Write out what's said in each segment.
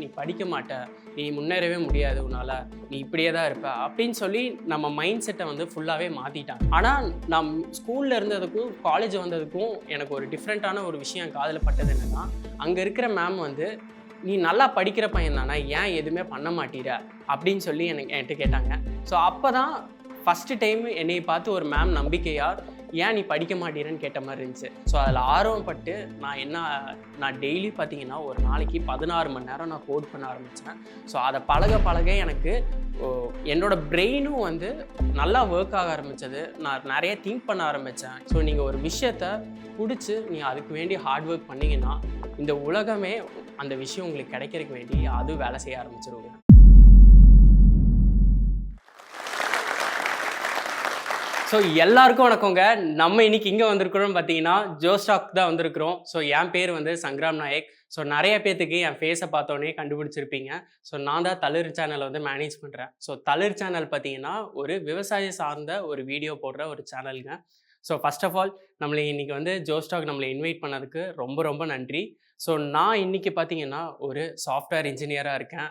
நீ படிக்க மாட்ட நீ முன்னேறவே முடியாது உன்னால் நீ இப்படியே தான் இருப்ப அப்படின்னு சொல்லி நம்ம மைண்ட் செட்டை வந்து ஃபுல்லாகவே மாற்றிட்டாங்க ஆனால் நம் ஸ்கூலில் இருந்ததுக்கும் காலேஜ் வந்ததுக்கும் எனக்கு ஒரு டிஃப்ரெண்ட்டான ஒரு விஷயம் காதில் பட்டது என்னென்னா அங்கே இருக்கிற மேம் வந்து நீ நல்லா படிக்கிற பையன் தானே ஏன் எதுவுமே பண்ண மாட்டீர அப்படின்னு சொல்லி எனக்கு என்கிட்ட கேட்டாங்க. ஸோ அப்போ தான் ஃபஸ்ட்டு டைம் என்னை பார்த்து ஒரு மேம் நம்பிக்கையார் ஏன் நீ படிக்க மாட்டேறன்னு கேட்ட மாதிரி இருந்துச்சு. ஸோ அதில் ஆர்வப்பட்டு நான் என்ன நான் டெய்லி பார்த்தீங்கன்னா ஒரு நாளைக்கு பதினாறு மணி நேரம் நான் கோட் பண்ண ஆரம்பித்தேன் ஸோ அதை பழக பழக எனக்கு என்னோட பிரெயினும் வந்து நல்லா ஒர்க் ஆக ஆரம்பித்தது நான் நிறைய திங்க் பண்ண ஆரம்பித்தேன் ஸோ நீங்கள் ஒரு விஷயத்த பிடிச்சி நீங்கள் அதுக்கு வேண்டி ஹார்ட் ஒர்க் பண்ணிங்கன்னா இந்த உலகமே அந்த விஷயம் உங்களுக்கு கிடைக்கிறதுக்கு வேண்டி அது வேலை செய்ய ஆரம்பிச்சிருவாங்க ஸோ எல்லாருக்கும் வணக்கங்க. நம்ம இன்னைக்கு இங்கே வந்திருக்கிறோம் பார்த்தீங்கன்னா ஜோஸ்டாக் தான் வந்திருக்கிறோம். ஸோ என் பேர் வந்து சங்கராம் நாயக். ஸோ நிறைய பேர்த்துக்கு என் ஃபேஸை பார்த்தோன்னே கண்டுபிடிச்சிருப்பீங்க. ஸோ நான் தான் தளிர் சேனலை வந்து மேனேஜ் பண்ணுறேன் ஸோ தளிர் சேனல் பார்த்தீங்கன்னா ஒரு விவசாயம் சார்ந்த ஒரு வீடியோ போடுற ஒரு சேனலுங்க ஸோ ஃபர்ஸ்ட் ஆஃப் ஆல் நம்மளை இன்றைக்கி வந்து ஜோஸ்டாக் நம்மளை இன்வைட் பண்ணதுக்கு ரொம்ப ரொம்ப நன்றி. ஸோ நான் இன்னைக்கு பார்த்தீங்கன்னா ஒரு சாஃப்ட்வேர் இன்ஜினியராக இருக்கேன்.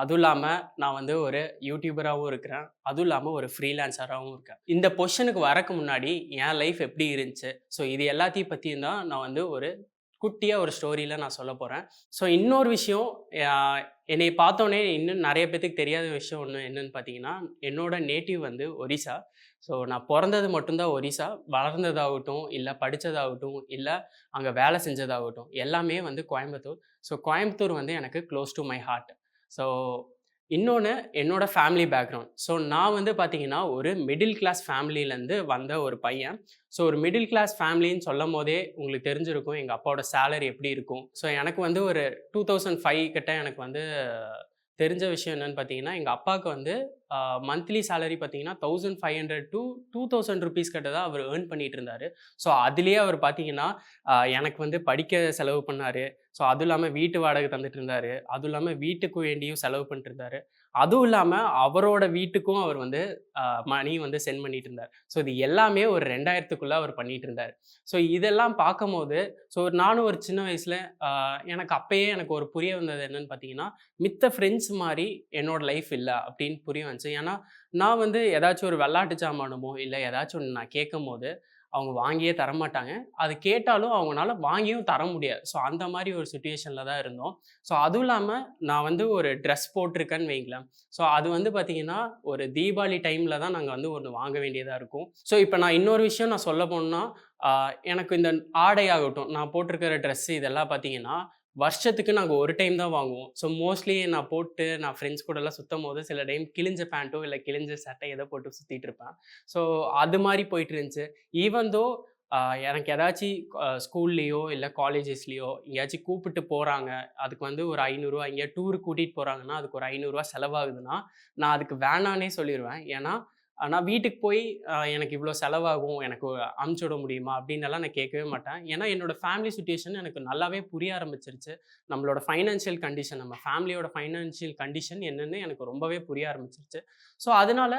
அதுவும் இல்லாமல் நான் வந்து ஒரு யூடியூபராகவும் இருக்கிறேன். அதுவும் இல்லாமல் ஒரு ஃப்ரீலான்சராகவும் இருக்கேன். இந்த பொஷனுக்கு வரக்கு முன்னாடி என் லைஃப் எப்படி இருந்துச்சு? ஸோ இது எல்லாத்தையும் பற்றியும் தான் நான் வந்து ஒரு குட்டியாக ஒரு ஸ்டோரியில் நான் சொல்ல போகிறேன் ஸோ இன்னொரு விஷயம் என்னை பார்த்தோன்னே இன்னும் நிறைய பேத்துக்கு தெரியாத விஷயம் ஒன்று என்னன்னு பார்த்தீங்கன்னா என்னோட நேட்டிவ் வந்து ஒரிசா. ஸோ நான் பிறந்தது மட்டும்தான் ஒரிசா. வளர்ந்ததாகட்டும் இல்லை படித்ததாகட்டும் இல்லை அங்கே வேலை செஞ்சதாகட்டும் எல்லாமே வந்து கோயம்புத்தூர். ஸோ கோயம்புத்தூர் வந்து எனக்கு close to my heart so இன்னொன்று என்னோட ஃபேமிலி பேக்ரவுண்ட் ஸோ நான் வந்து பார்த்தீங்கன்னா ஒரு மிடில் கிளாஸ் ஃபேமிலியிலேருந்து வந்த ஒரு பையன். ஸோ ஒரு மிடில் கிளாஸ் ஃபேமிலின்னு சொல்லும் போதே உங்களுக்கு தெரிஞ்சிருக்கும் எங்கள் அப்பாவோட சேலரி எப்படி இருக்கும். ஸோ எனக்கு வந்து ஒரு டூ தௌசண்ட் ஃபைவ் கிட்ட எனக்கு வந்து தெரிஞ்ச விஷயம் என்னென்னு பார்த்தீங்கன்னா எங்கள் அப்பாவுக்கு வந்து மந்த்லி சேலரி பார்த்தீங்கன்னா thousand five hundred to two thousand rupees கிட்ட தான் அவர் ஏர்ன் பண்ணிட்டு இருந்தார் ஸோ அதுலேயே அவர் பார்த்தீங்கன்னா எனக்கு வந்து படிக்க செலவு பண்ணார். ஸோ அதுவும் இல்லாமல் வீட்டு வாடகை தந்துட்டு இருந்தார் அதுவும் இல்லாமல் வீட்டுக்கு வேண்டியும் செலவு பண்ணிட்டு இருந்தாரு அதுவும் இல்லாமல் அவரோட வீட்டுக்கும் அவர் வந்து மணி வந்து சென்ட் பண்ணிட்டு இருந்தார் ஸோ இது எல்லாமே ஒரு ரெண்டாயிரத்துக்குள்ளே அவர் பண்ணிட்டு இருந்தார் ஸோ இதெல்லாம் பார்க்கும்போது ஸோ நானும் ஒரு சின்ன வயசில் எனக்கு அப்பயே எனக்கு ஒரு புரிய வந்தது என்னன்னு பார்த்தீங்கன்னா மித்த ஃப்ரெண்ட்ஸ் மாதிரி என்னோட லைஃப் இல்லை அப்படின்னு புரிய வந்துச்சு ஏன்னா நான் வந்து ஏதாச்சும் ஒரு விளாட்டு சாமானமோ இல்லை ஏதாச்சும் ஒன்று நான் கேட்கும் போது அவங்க வாங்கியே தரமாட்டாங்க. அது கேட்டாலும் அவங்களால வாங்கியும் தர முடியாது. ஸோ அந்த மாதிரி ஒரு சுச்சுவேஷனில் தான் இருந்தோம். ஸோ அதுவும் இல்லாமல் நான் வந்து ஒரு ட்ரெஸ் போட்டிருக்கேன்னு வைங்களேன். ஸோ அது வந்து பார்த்தீங்கன்னா ஒரு தீபாவளி டைமில் தான் நாங்கள் வந்து ஒன்று வாங்க வேண்டியதாக இருக்கும். ஸோ இப்போ நான் இன்னொரு விஷயம் நான் சொல்ல போனோம்னா எனக்கு இந்த ஆடை ஆகட்டும் நான் போட்டிருக்கிற ட்ரெஸ்ஸு இதெல்லாம் பார்த்தீங்கன்னா வருஷத்துக்கு நாங்கள் ஒரு டைம் தான் வாங்குவோம். ஸோ மோஸ்ட்லி நான் போட்டு நான் ஃப்ரெண்ட்ஸ் கூடலாம் சுற்றும் போது சில டைம் கிழிஞ்ச பேண்ட்டோ இல்லை கிழிஞ்ச சட்டை ஏதோ போட்டு சுற்றிட்டு இருப்பேன். ஸோ அது மாதிரி போயிட்டு இருந்துச்சு. ஈவன் தோ எனக்கு ஏதாச்சும் ஸ்கூல்லேயோ இல்லை காலேஜஸ்லேயோ எங்கேயாச்சும் கூப்பிட்டு போகிறாங்க அதுக்கு வந்து ஒரு ஐநூறுரூவா எங்கேயா டூர் கூட்டிகிட்டு போகிறாங்கன்னா அதுக்கு ஒரு ஐநூறுரூவா செலவாகுதுன்னா நான் அதுக்கு வேணானே சொல்லிடுவேன் ஏன்னா நான் வீட்டுக்கு போய் எனக்கு இவ்வளோ செலவாகும் எனக்கு அமுச்சு விட முடியுமா? அப்படின்னு நான் கேட்கவே மாட்டேன். ஏன்னா என்னோடய ஃபேமிலி சுச்சுவேஷன் எனக்கு நல்லாவே புரிய ஆரம்பிச்சிருச்சு. நம்மளோட ஃபைனான்ஷியல் கண்டிஷன் நம்ம ஃபேமிலியோட ஃபைனான்ஷியல் கண்டிஷன் என்னென்னு எனக்கு ரொம்பவே புரிய ஆரம்பிச்சிருச்சு. ஸோ அதனால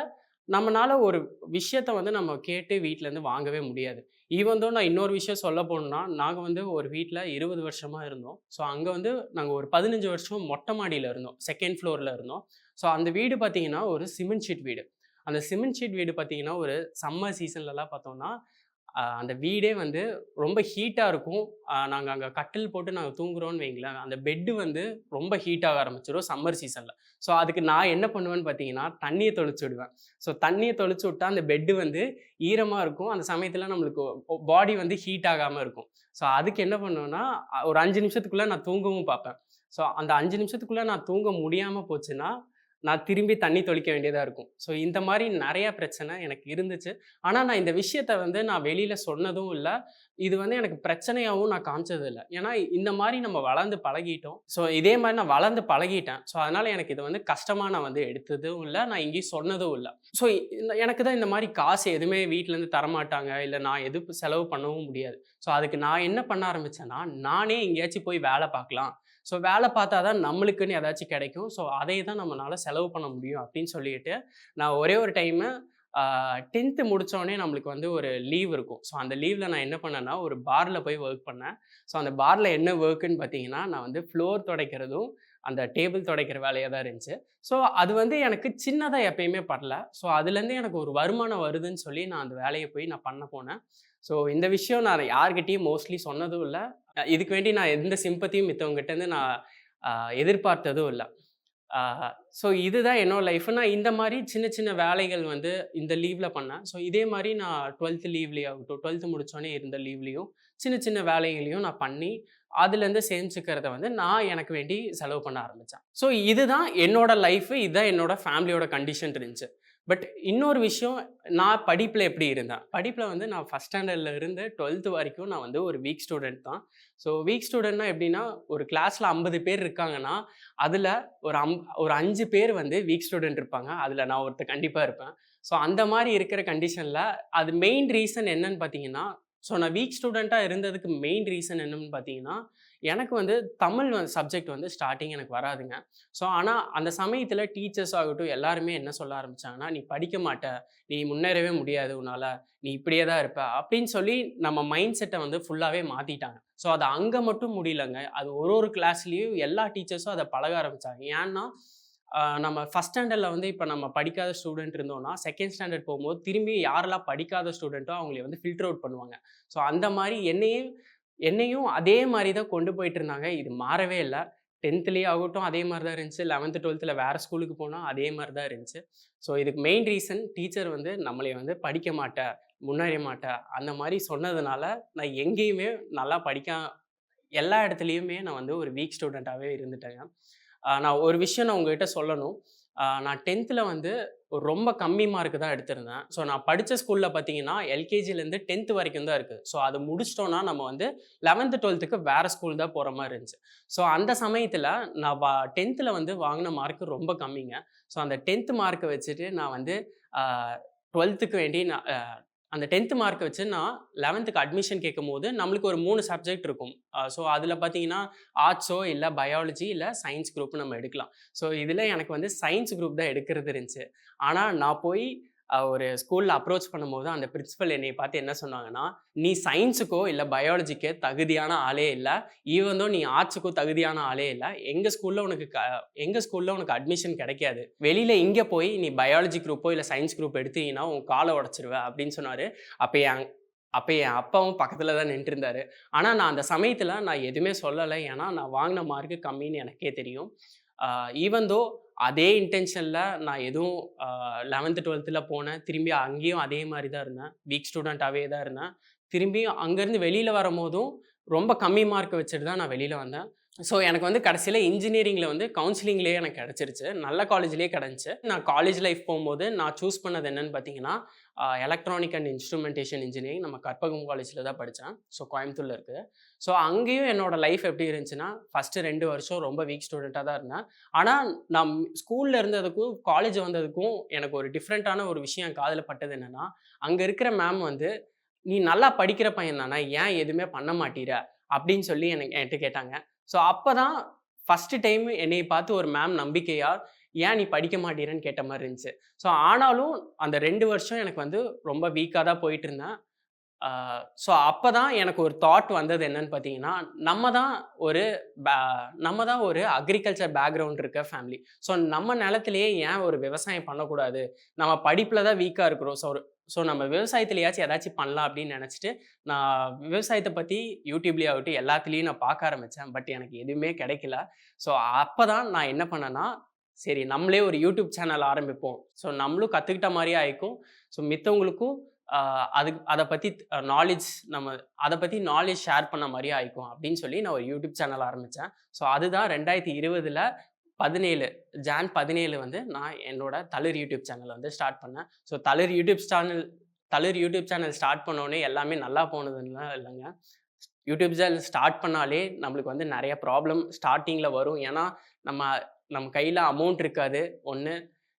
நம்மளால் ஒரு விஷயத்த வந்து நம்ம கேட்டு வீட்டிலேருந்து வாங்கவே முடியாது. ஈவன்தோ நான் இன்னொரு விஷயம் சொல்ல போனோம்னா நாங்கள் வந்து ஒரு வீட்டில் இருபது வருஷமாக இருந்தோம். ஸோ அங்கே வந்து நாங்கள் ஒரு பதினஞ்சு வருஷம் மொட்டை மாடியில் இருந்தோம். செகண்ட் ஃப்ளோரில் இருந்தோம். ஸோ அந்த வீடு பார்த்தீங்கன்னா ஒரு சிமெண்ட் ஷீட் வீடு. அந்த சிமெண்ட் ஷீட் வீடு பார்த்தீங்கன்னா ஒரு சம்மர் சீசன்லலாம் பார்த்தோம்னா அந்த வீடே வந்து ரொம்ப ஹீட்டாக இருக்கும். நாங்கள் அங்கே கட்டில் போட்டு நாங்கள் தூங்குறோம்னு வைங்களேன் அந்த பெட்டு வந்து ரொம்ப ஹீட்டாக ஆரம்பிச்சிடும் சம்மர் சீசனில். ஸோ அதுக்கு நான் என்ன பண்ணுவேன்னு பார்த்தீங்கன்னா தண்ணியை தொளிச்சு விடுவேன். ஸோ தண்ணியை தொளிச்சு விட்டால் அந்த பெட்டு வந்து ஈரமாக இருக்கும். அந்த சமயத்தில் நம்மளுக்கு பாடி வந்து ஹீட் ஆகாமல் இருக்கும். ஸோ அதுக்கு என்ன பண்ணுவேன்னா ஒரு அஞ்சு நிமிஷத்துக்குள்ளே நான் தூங்கவும் பார்ப்பேன். ஸோ அந்த அஞ்சு நிமிஷத்துக்குள்ளே நான் தூங்க முடியாமல் போச்சுன்னா நான் திரும்பி தண்ணி தொளிக்க வேண்டியதாக இருக்கும். ஸோ இந்த மாதிரி நிறையா பிரச்சனை எனக்கு இருந்துச்சு. ஆனால் நான் இந்த விஷயத்த வந்து நான் வெளியில் சொன்னதும் இல்லை. இது வந்து எனக்கு பிரச்சனையாகவும் நான் காமிச்சது இல்லை. ஏன்னா இந்த மாதிரி நம்ம வளர்ந்து பழகிட்டோம். ஸோ இதே மாதிரி நான் வளர்ந்து பழகிட்டேன். ஸோ அதனால் எனக்கு இது வந்து கஷ்டமாக நான் வந்து எடுத்ததும் இல்லை. நான் எங்கேயும் சொன்னதும் இல்லை. ஸோ எனக்கு தான் இந்த மாதிரி காசு எதுவுமே வீட்டிலேருந்து தரமாட்டாங்க. இல்லை நான் எது செலவு பண்ணவும் முடியாது. ஸோ அதுக்கு நான் என்ன பண்ண ஆரம்பித்தேன்னா நானே எங்கேயாச்சும் போய் வேலை பார்க்கலாம். ஸோ வேலை பார்த்தா தான் நம்மளுக்குன்னு ஏதாச்சும் கிடைக்கும். ஸோ அதை தான் நம்மளால் செலவு பண்ண முடியும் அப்படின்னு சொல்லிட்டு நான் ஒரே ஒரு டைமு டென்த்து முடித்தோடனே நம்மளுக்கு வந்து ஒரு லீவ் இருக்கும். ஸோ அந்த லீவில் நான் என்ன பண்ணேன்னா ஒரு பாரில் போய் ஒர்க் பண்ணேன். ஸோ அந்த பாரில் என்ன ஒர்க்குன்னு பார்த்தீங்கன்னா நான் வந்து ஃப்ளோர் துடைக்கிறதும் அந்த டேபிள் துடைக்கிற வேலையாக தான் இருந்துச்சு. ஸோ அது வந்து எனக்கு சின்னதாக எப்பயுமே படல. ஸோ அதுலேருந்து எனக்கு ஒரு வருமானம் வருதுன்னு சொல்லி நான் அந்த வேலையை போய் நான் பண்ண போனேன். ஸோ இந்த விஷயம் நான் யார்கிட்டையும் மோஸ்ட்லி சொன்னதும் இல்லை. இதுக்கு வேண்டி நான் எந்த சிம்பத்தியும் மித்தவங்ககிட்டேருந்து நான் எதிர்பார்த்ததும் இல்லை. ஸோ இதுதான் என்னோட லைஃப் நான் இந்த மாதிரி சின்ன சின்ன வேலைகள் வந்து இந்த லீவில் பண்ணேன். ஸோ இதே மாதிரி நான் டுவெல்த்து லீவ்லேயே ஆகட்டும் டுவெல்த்து முடித்தோடனே இருந்த லீவ்லேயும் சின்ன சின்ன வேலைகளையும் நான் பண்ணி அதுலேருந்து சேமிச்சுக்கிறத வந்து நான் எனக்கு வேண்டி செலவு பண்ண ஆரம்பித்தேன் ஸோ இதுதான் என்னோட லைஃப் இதுதான் என்னோட ஃபேமிலியோட கண்டிஷன் இருந்துச்சு. பட் இன்னொரு விஷயம் நான் படிப்பில் எப்படி இருந்தேன்? படிப்பில் வந்து நான் ஃபஸ்ட் ஸ்டாண்டர்டில் இருந்து டுவெல்த்து வரைக்கும் நான் வந்து ஒரு வீக் ஸ்டூடெண்ட் தான். ஸோ வீக் ஸ்டூடெண்ட்னா எப்படின்னா ஒரு கிளாஸில் ஐம்பது பேர் இருக்காங்கன்னா அதில் ஒரு அம் ஒரு அஞ்சு பேர் வந்து வீக் ஸ்டூடெண்ட் இருப்பாங்க. அதில் நான் ஒருத்தர் கண்டிப்பாக இருப்பேன். ஸோ அந்த மாதிரி இருக்கிற கண்டிஷனில் அது மெயின் ரீசன் என்னன்னு பார்த்தீங்கன்னா ஸோ நான் வீக் ஸ்டூடெண்ட்டாக இருந்ததுக்கு மெயின் ரீசன் என்னன்னு பார்த்தீங்கன்னா எனக்கு வந்து தமிழ் வந்து சப்ஜெக்ட் வந்து ஸ்டார்டிங் எனக்கு வராதுங்க. ஸோ ஆனால் அந்த சமயத்தில் டீச்சர்ஸ் ஆகட்டும் எல்லாருமே என்ன சொல்ல ஆரம்பித்தாங்கன்னா நீ படிக்க மாட்ட. நீ முன்னேறவே முடியாது உன்னால். நீ இப்படியே தான் இருப்ப. அப்படின்னு சொல்லி நம்ம மைண்ட் செட்டை வந்து ஃபுல்லாகவே மாற்றிட்டாங்க ஸோ அது அங்கே மட்டும் முடியலங்க. அது ஒரு ஒரு கிளாஸ்லேயும் எல்லா டீச்சர்ஸும் அதை பழக ஆரம்பிச்சாங்க. ஏன்னா நம்ம ஃபஸ்ட் ஸ்டாண்டர்டில் வந்து இப்போ நம்ம படிக்காத ஸ்டூடெண்ட் இருந்தோம்னா செகண்ட் ஸ்டாண்டர்ட் போகும்போது திரும்பி யாரெல்லாம் படிக்காத ஸ்டூடெண்ட்டோ அவங்கள வந்து ஃபில்டர் அவுட் பண்ணுவாங்க. ஸோ அந்த மாதிரி என்னையும் என்னையும் அதே மாதிரி தான் கொண்டு போயிட்டு இருந்தாங்க. இது மாறவே இல்லை. டென்த்லேயே ஆகட்டும் அதே மாதிரி தான் இருந்துச்சு. லெவன்த்து டுவெல்த்தில் வேறு ஸ்கூலுக்கு போனால் அதே மாதிரி தான் இருந்துச்சு. ஸோ இதுக்கு மெயின் ரீசன் டீச்சர் வந்து நம்மளை வந்து படிக்க மாட்டேன் முன்னேற மாட்டேன் அந்த மாதிரி சொன்னதுனால நான் எங்கேயுமே நல்லா படிக்க எல்லா இடத்துலையுமே நான் வந்து ஒரு வீக் ஸ்டூடெண்ட்டாகவே இருந்துட்டேங்க நான் ஒரு விஷயம் நான் உங்ககிட்ட சொல்லணும். நான் டென்த்தில் வந்து ரொம்ப கம்மி மார்க் தான் எடுத்திருந்தேன். ஸோ நான் படித்த ஸ்கூலில் பார்த்தீங்கன்னா எல்கேஜிலேருந்து டென்த்து வரைக்கும் தான் இருக்குது ஸோ அதை முடிச்சிட்டோன்னா நம்ம வந்து லெவன்த்து டுவெல்த்துக்கு வேறு ஸ்கூல் தான் போகிற மாதிரி இருந்துச்சு. ஸோ அந்த சமயத்தில் நான் வா டென்த்தில் வந்து வாங்கின மார்க் ரொம்ப கம்மிங்க. ஸோ அந்த டென்த்து மார்க்கை வச்சுட்டு நான் வந்து டுவெல்த்துக்கு வேண்டி நான் அந்த டென்த்து மார்க்கை வச்சு நான் லெவன்த்துக்கு அட்மிஷன் கேட்கும் போது நம்மளுக்கு ஒரு மூணு சப்ஜெக்ட் இருக்கும். ஸோ அதில் பார்த்தீங்கன்னா ஆர்ட்ஸோ இல்லை பயாலஜி இல்லை சயின்ஸ் குரூப் நம்ம எடுக்கலாம். ஸோ இதில் எனக்கு வந்து சயின்ஸ் குரூப் தான் எடுக்கிறது இருந்துச்சு. ஆனால் நான் போய் ஒரு ஸ்கூலில் அப்ரோச் பண்ணும்போது அந்த பிரின்ஸிபல் என்னை பார்த்து என்ன சொன்னாங்கன்னா நீ சயின்ஸுக்கோ இல்லை பயாலஜிக்கோ தகுதியான ஆளே இல்லை. ஈவந்தோ நீ ஆர்ட்ஸுக்கோ தகுதியான ஆளே இல்லை. எங்கள் ஸ்கூலில் உனக்கு க எங்கள் ஸ்கூலில் உனக்கு அட்மிஷன் கிடைக்காது. வெளியில் இங்கே போய் நீ பயாலஜி குரூப்போ இல்லை சயின்ஸ் குரூப் எடுத்தீங்கன்னா உன் காலை உடச்சிருவ அப்படின்னு சொன்னார். அப்போ என் அப்போ என் அப்பாவும் பக்கத்தில் தான் நின்றுருந்தாரு. ஆனால் நான் அந்த சமயத்தில் நான் எதுவுமே சொல்லலை. ஏன்னா நான் வாங்கின மார்க்கு கம்மின்னு எனக்கே தெரியும். ஈவந்தோ அதே இன்டென்ஷனில் நான் எதுவும் லெவன்த்து டுவெல்த்தில் போனேன். திரும்பி அங்கேயும் அதே மாதிரி தான் இருந்தேன். வீக் ஸ்டூடெண்ட்டாகவே தான் இருந்தேன். திரும்பியும் அங்கேருந்து வெளியில் வரும்போதும் ரொம்ப கம்மி மார்க் வச்சுட்டு தான் நான் வெளியில் வந்தேன். ஸோ எனக்கு வந்து கடைசியில் இன்ஜினியரிங்கில் வந்து கவுன்சிலிங்லேயே எனக்கு கிடச்சிருச்சு. நல்ல காலேஜ்லேயே கிடந்துச்சு நான் காலேஜ் லைஃப் போகும்போது நான் சூஸ் பண்ணது என்னென்னு பார்த்தீங்கன்னா எலக்ட்ரானிக் அண்ட் இன்ஸ்ட்ருமெண்டேஷன் இன்ஜினியரிங் நம்ம கற்பகம் காலேஜில் தான் படித்தேன் ஸோ கோயம்புத்தூரில் இருக்குது ஸோ அங்கேயும் என்னோடய லைஃப் எப்படி இருந்துச்சுன்னா ஃபஸ்ட்டு ரெண்டு வருஷம் ரொம்ப வீக் ஸ்டூடெண்ட்டாக தான் இருந்தேன். ஆனால் நான் ஸ்கூலில் இருந்ததுக்கும் காலேஜ் வந்ததுக்கும் எனக்கு ஒரு டிஃப்ரெண்ட்டான ஒரு விஷயம் காதில் பட்டது என்னென்னா அங்கே இருக்கிற மேம் வந்து நீ நல்லா படிக்கிற பையன் தானே ஏன் எதுவுமே பண்ண மாட்டீர அப்படின்னு சொல்லி எனக்கு என்கிட்ட கேட்டாங்க. ஸோ அப்போ தான் ஃபஸ்ட்டு டைம் என்னை பார்த்து ஒரு மேம் நம்பிக்கையா ஏன் நீ படிக்க மாட்டீரன்னு கேட்ட மாதிரி இருந்துச்சு. ஸோ ஆனாலும் அந்த ரெண்டு வருஷம் எனக்கு வந்து ரொம்ப வீக்காக தான் போயிட்டு இருந்தேன். ஸோ அப்போ தான் எனக்கு ஒரு தாட் வந்தது என்னன்னு பார்த்தீங்கன்னா நம்ம தான் ஒரு பே- நம்ம தான் ஒரு அக்ரிகல்ச்சர் பேக்ரவுண்ட் இருக்க ஃபேமிலி ஸோ நம்ம நிலத்திலேயே ஏன் ஒரு விவசாயம் பண்ணக்கூடாது? நம்ம படிப்பில் தான் வீக்காக இருக்கிறோம். ஸோ ஒரு ஸோ நம்ம விவசாயத்துலையாச்சும் ஏதாச்சும் பண்ணலாம் அப்படின்னு நினச்சிட்டு நான் விவசாயத்தை பற்றி யூடியூப்லேயே ஆகட்டும் எல்லாத்துலேயும் நான் பார்க்க ஆரம்பித்தேன் பட் எனக்கு எதுவுமே கிடைக்கல. ஸோ அப்போ தான் நான் என்ன பண்ணேன்னா சரி நம்மளே ஒரு யூடியூப் சேனல் ஆரம்பிப்போம். ஸோ நம்மளும் கற்றுக்கிட்ட மாதிரியே ஆயிக்கும். ஸோ மித்தவங்களுக்கும் அதுக்கு அதை பற்றி நாலேஜ் நம்ம அதை பற்றி நாலேஜ் ஷேர் பண்ண மாதிரியே ஆயிக்கும் அப்படின்னு சொல்லி நான் ஒரு யூடியூப் சேனல் ஆரம்பித்தேன் ஸோ அதுதான் ரெண்டாயிரத்தி இருபதில் பதினேழு ஜான் பதினேழு வந்து நான் என்னோட தளிர் யூடியூப் சேனல் வந்து ஸ்டார்ட் பண்ணேன். So Thalir YouTube channel Thalir YouTube channel start பண்ணோடனே எல்லாமே நல்லா போனதுலாம் இல்லைங்க. யூடியூப் சேனல் ஸ்டார்ட் பண்ணாலே நம்மளுக்கு வந்து நிறைய ப்ராப்ளம் ஸ்டார்டிங்கில் வரும். ஏன்னா நம்ம நம்ம கையில் அமௌண்ட் இருக்காது. ஒன்று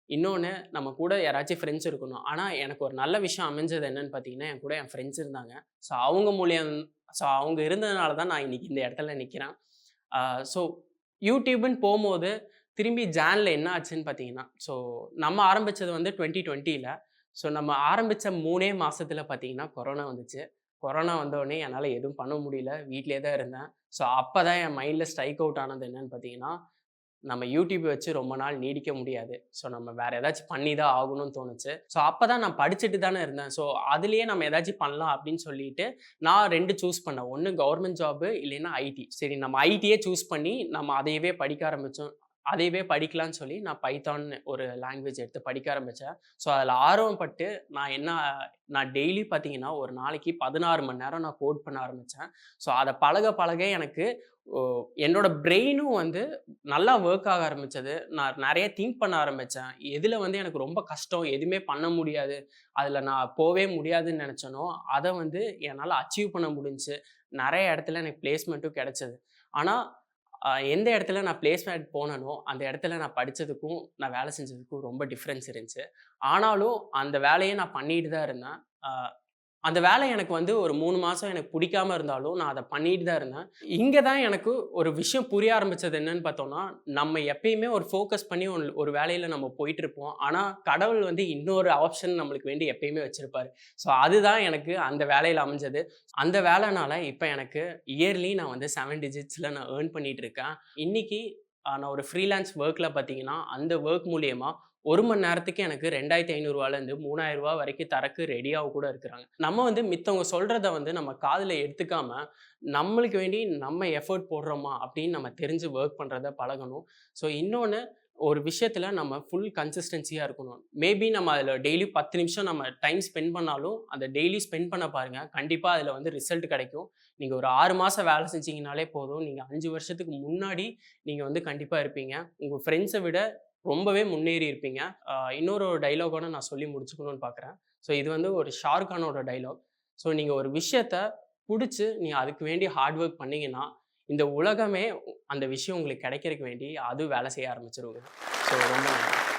இன்னொன்று நம்ம கூட யாராச்சும் ஃப்ரெண்ட்ஸ் இருக்கணும். ஆனால் எனக்கு ஒரு நல்ல விஷயம் அமைஞ்சது என்னன்னு பார்த்தீங்கன்னா என் கூட என் ஃப்ரெண்ட்ஸ் இருந்தாங்க. ஸோ அவங்க மூலியம் ஸோ அவங்க இருந்ததுனால தான் நான் இன்னைக்கு இந்த இடத்துல நிற்கிறேன் ஸோ யூடியூப்னு போகும்போது திரும்பி ஜானில் என்ன ஆச்சுன்னு பார்த்தீங்கன்னா ஸோ நம்ம ஆரம்பித்தது வந்து டுவெண்ட்டி டுவெண்ட்டியில் ஸோ நம்ம ஆரம்பித்த மூணே மாதத்தில் பார்த்தீங்கன்னா கொரோனா வந்துச்சு. கொரோனா வந்தோடனே என்னால் எதுவும் பண்ண முடியல. வீட்டிலே தான் இருந்தேன். ஸோ அப்போ தான் என் மைண்டில் ஸ்ட்ரைக் அவுட் ஆனது என்னன்னு பார்த்தீங்கன்னா நம்ம யூடியூப் வச்சு ரொம்ப நாள் நீடிக்க முடியாது. ஸோ நம்ம வேற ஏதாச்சும் பண்ணி தான் ஆகணும்னு தோணுச்சு. ஸோ அப்போ தான் நான் படிச்சுட்டு தானே இருந்தேன். ஸோ அதுலேயே நம்ம ஏதாச்சும் பண்ணலாம் அப்படின்னு சொல்லிட்டு நான் ரெண்டு சூஸ் பண்ணேன். ஒன்று கவர்மெண்ட் ஜாபு இல்லைன்னா ஐடி சரி நம்ம ஐடியே சூஸ் பண்ணி நம்ம அதையவே படிக்க ஆரம்பித்தோம் அதையவே படிக்கலாம்னு சொல்லி நான் பைத்தான் ஒரு லாங்குவேஜ் எடுத்து படிக்க ஆரம்பித்தேன் ஸோ அதில் ஆர்வப்பட்டு நான் என்ன நான் டெய்லி பார்த்தீங்கன்னா ஒரு நாளைக்கு பதினாறு மணி நேரம் நான் கோட் பண்ண ஆரம்பித்தேன் ஸோ அதை பழக பழக எனக்கு என்னோட பிரெயினும் வந்து நல்லா ஒர்க் ஆக ஆரம்பித்தது நான் நிறைய திங்க் பண்ண ஆரம்பித்தேன் எதில் வந்து எனக்கு ரொம்ப கஷ்டம் எதுவுமே பண்ண முடியாது. அதில் நான் போவே முடியாதுன்னு நினச்சனோ அதை வந்து என்னால் அச்சீவ் பண்ண முடிஞ்சு. நிறைய இடத்துல எனக்கு பிளேஸ்மெண்ட்டும் கிடச்சிது. ஆனால் எந்த இடத்துல நான் பிளேஸ்மெண்ட் போனனோ அந்த இடத்துல நான் படித்ததுக்கும் நான் வேலை செஞ்சதுக்கும் ரொம்ப டிஃப்ரென்ஸ் இருந்துச்சு. ஆனாலும் அந்த வேலையை நான் பண்ணிட்டு தான் இருந்தேன். அந்த வேலை எனக்கு வந்து ஒரு மூணு மாதம் எனக்கு பிடிக்காம இருந்தாலும் நான் அதை பண்ணிட்டு தான் இருந்தேன். இங்கே தான் எனக்கு ஒரு விஷயம் புரிய ஆரம்பித்தது என்னன்னு பார்த்தோம்னா நம்ம எப்பயுமே ஒரு ஃபோக்கஸ் பண்ணி ஒன் ஒரு வேலையில் நம்ம போயிட்டுருப்போம் ஆனால் கடவுள் வந்து இன்னொரு ஆப்ஷன் நம்மளுக்கு வேண்டி எப்பயுமே வச்சுருப்பார். ஸோ அதுதான் எனக்கு அந்த வேலையில் அமைஞ்சது. அந்த வேலைனால இப்போ எனக்கு இயர்லி நான் வந்து செவன் டிஜிட்ஸில் நான் ஏர்ன் பண்ணிகிட்டு இருக்கேன். இன்னைக்கு நான் ஒரு ஃப்ரீலான்ஸ் ஒர்க்கில் பார்த்தீங்கன்னா அந்த ஒர்க் மூலியமாக ஒரு மணி நேரத்துக்கு எனக்கு ரெண்டாயிரத்தி ஐநூறுரூவாலேருந்து மூணாயிரம் ரூபா வரைக்கும் தரக்கு ரெடியாக கூட இருக்கிறாங்க. நம்ம வந்து மித்தவங்க சொல்கிறத வந்து நம்ம காதில் எடுத்துக்காம நம்மளுக்கு வேண்டி நம்ம எஃபர்ட் போடுறோமா அப்படின்னு நம்ம தெரிஞ்சு ஒர்க் பண்ணுறத பழகணும். ஸோ இன்னொன்று ஒரு விஷயத்தில் நம்ம ஃபுல் கன்சிஸ்டன்சியாக இருக்கணும். மேபி நம்ம அதில் டெய்லி பத்து நிமிஷம் நம்ம டைம் ஸ்பெண்ட் பண்ணாலும் அந்த டெய்லி ஸ்பெண்ட் பண்ண பாருங்கள் கண்டிப்பாக அதில் வந்து ரிசல்ட் கிடைக்கும். நீங்கள் ஒரு ஆறு மாதம் வேலை செஞ்சீங்கனாலே போதும். நீங்கள் அஞ்சு வருஷத்துக்கு முன்னாடி நீங்கள் வந்து கண்டிப்பாக இருப்பீங்க. உங்கள் ஃப்ரெண்ட்ஸை விட ரொம்பவே முன்னேறி இருப்பீங்க. இன்னொரு டைலாகோட நான் சொல்லி முடிச்சுக்கணும்னு பார்க்குறேன் ஸோ இது வந்து ஒரு ஷாருக்கானோட டைலாக் ஸோ நீங்கள் ஒரு விஷயத்த பிடிச்சி நீங்கள் அதுக்கு வேண்டி ஹார்ட் ஒர்க் பண்ணீங்கன்னா இந்த உலகமே அந்த விஷயம் உங்களுக்கு கிடைக்கிறதுக்கு வேண்டி அது வேலை செய்ய ஆரம்பிச்சிருவாங்க ஸோ ரொம்ப நன்றி.